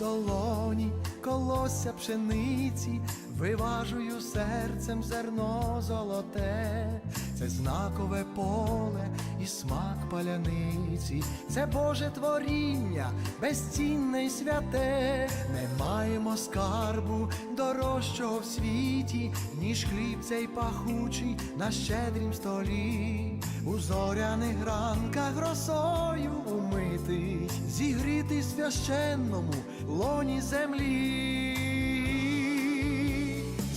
долоні, колося пшениці, виважую серцем зерно золоте, це знакове поле і смак паляниці, це Боже творіння, безцінне й святе, не маємо скарбу дорожчого в світі, ніж хліб цей пахучий на щедрім столі, у зоряних ранках росою умитись, зігрітий священному лоні землі.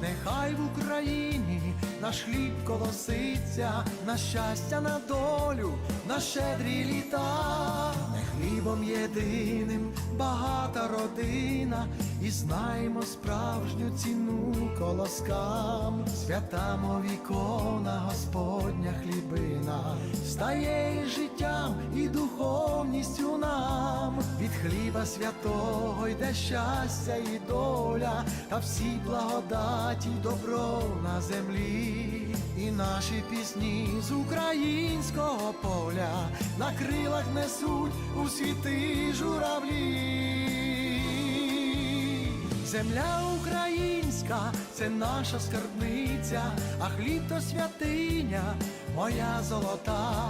Нехай в Україні наш хліб колоситься, на щастя, на долю, на щедрі літа, не хлібом єдиним багата родина, і знаємо справжню ціну колоскам, свята мов ікона, Господня хлібина, стає від хліба святого йде щастя і доля, та всі благодаті, добро на землі, і наші пісні з українського поля на крилах несуть у світи журавлі. Земля українська, це наша скарбниця, а хліб то святиня, моя золота.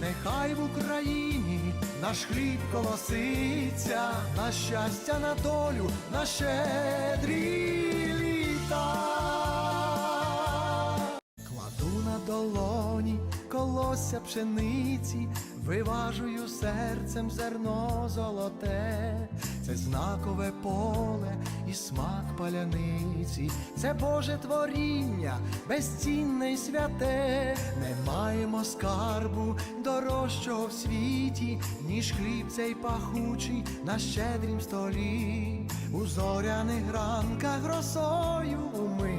Нехай в Україні наш хліб колоситься, на щастя, на долю, на щедрі літа. Кладу на долоні колося пшениці, виважую серцем зерно золоте, це знакове поле і смак паляниці, це Боже творіння, безцінне й святе, не маємо скарбу дорожчого в світі, ніж хліб цей пахучий на щедрім столі, у зоряних ранках росою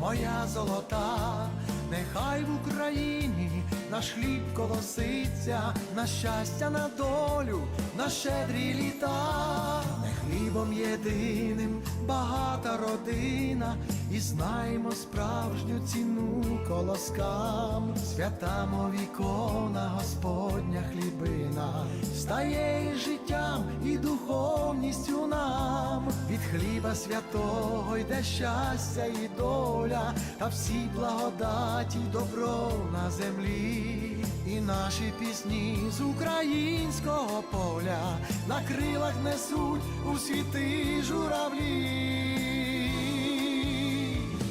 моя золота. Нехай в Україні наш хліб колоситься, на щастя, на долю, на щедрі літа, не хлібом єдиним багата родина, і знаємо справжню ціну колоскам, свята мов ікона, Господня хлібина, стає і життям і духовністю нам, від хліба святого йде щастя і доля, та всі благодаті, добро на землі, і наші пісні з українського поля на крилах несуть у світи журавлі.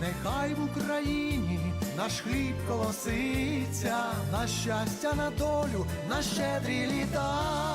Нехай в Україні наш хліб колоситься, на щастя, на долю, на щедрі літа.